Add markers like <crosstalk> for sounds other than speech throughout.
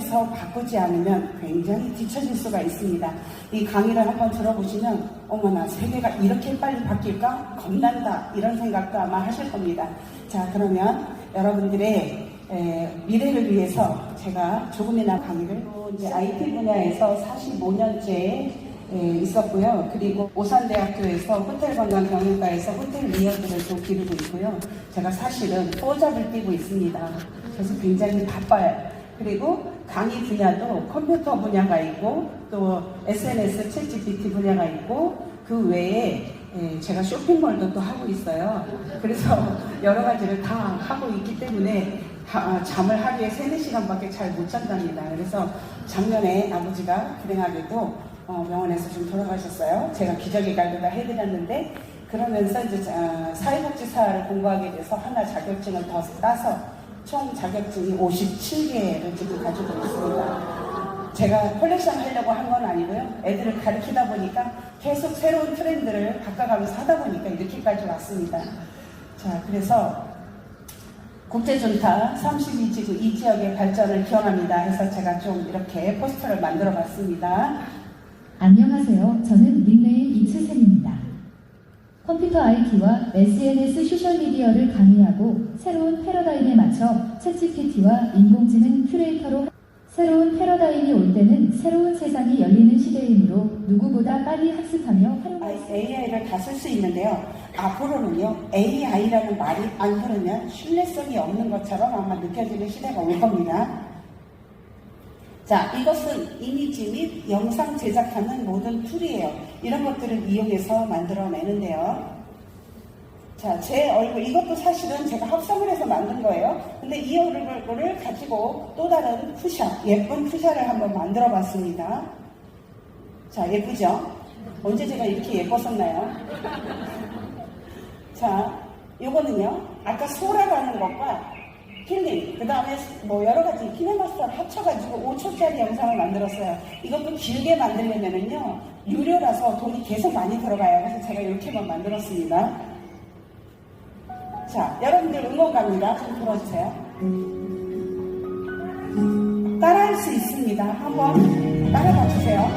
시작해서 바꾸지 않으면 굉장히 뒤처질 수가 있습니다. 이 강의를 한번 들어보시면 어머나 세계가 이렇게 빨리 바뀔까 겁난다 이런 생각도 아마 하실 겁니다. 자 그러면 여러분들의 에, 미래를 위해서 제가 조금이나 강의를 또 이제 IT 분야에서 45년째 있었고요. 그리고 오산대학교에서 호텔 관광 경영과에서 호텔 리어드를 또 기르고 있고요. 제가 사실은 포잡을 뛰고 있습니다. 그래서 굉장히 바빠요. 그리고 강의 분야도 컴퓨터 분야가 있고 또 SNS 챗 GPT 분야가 있고 그 외에 예, 제가 쇼핑몰도 또 하고 있어요. 그래서 <laughs> 여러 가지를 다 하고 있기 때문에 하- 잠을 하루에 3, 4시간밖에 잘 못 잔답니다. 그래서 작년에 아버지가 불행하게도 어, 병원에서 좀 돌아가셨어요. 제가 기저귀 갈비를 해드렸는데 그러면서 이제 자- 사회복지사를 공부하게 돼서 하나 자격증을 더 따서 총 자격증이 57개를 지금 가지고 있습니다. 제가 컬렉션 하려고 한 건 아니고요. 애들을 가르치다 보니까 계속 새로운 트렌드를 바꿔가면서 하다 보니까 이렇게까지 왔습니다. 자, 그래서 국제존타 32지구 이 지역의 발전을 기원합니다 해서 제가 좀 이렇게 포스터를 만들어 봤습니다. 안녕하세요. 저는 닉네임 이츠센입니다. 컴퓨터 IT와 SNS 소셜미디어를 강의하고 새로운 패러다임에 맞춰 챗GPT와 인공지능 큐레이터로 새로운 패러다임이 올 때는 새로운 세상이 열리는 시대이므로 누구보다 빨리 학습하며 활용할 수 AI를 다 쓸 수 있는데요. 앞으로는요, AI라는 말이 안 들으면 신뢰성이 없는 것처럼 아마 느껴지는 시대가 올 겁니다. 자, 이것은 이미지 및 영상 제작하는 모든 툴이에요. 이런 것들을 이용해서 만들어내는데요. 자, 제 얼굴, 이것도 사실은 제가 합성을 해서 만든 거예요. 근데 이 얼굴을 가지고 또 다른 푸샷, 예쁜 푸샷을 한번 만들어 봤습니다. 자, 예쁘죠? 언제 제가 이렇게 예뻤었나요? 자, 요거는요, 아까 소라라는 것과 힐링, 그 다음에 뭐 여러 가지 키네마스터를 합쳐가지고 5초짜리 영상을 만들었어요. 이것도 길게 만들려면은요, 유료라서 돈이 계속 많이 들어가요. 그래서 제가 이렇게만 만들었습니다. 자, 여러분들 응원 갑니다. 좀 들어주세요. 따라할 수 있습니다. 한번 따라봐 주세요.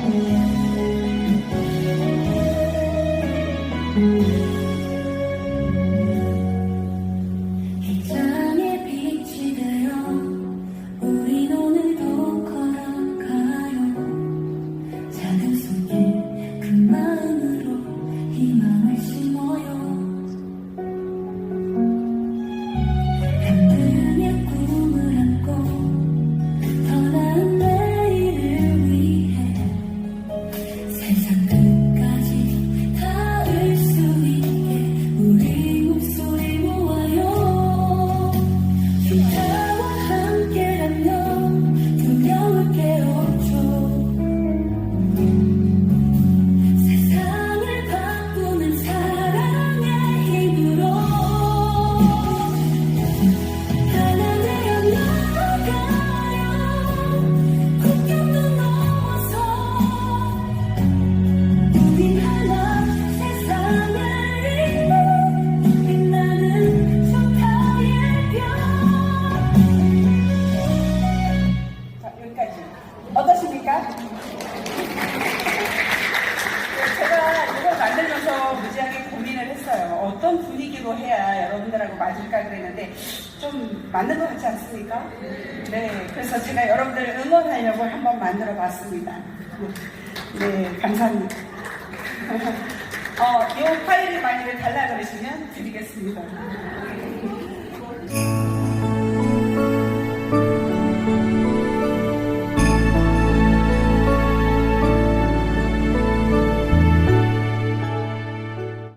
분위기로 해야 여러분들하고 맞을까 그랬는데 좀 맞는 것 같지 않습니까? 네, 그래서 제가 여러분들을 응원하려고 한번 만들어 봤습니다. 네, 감사합니다. <laughs> 어, 이 파일을 많이들 달라 그러시면 드리겠습니다.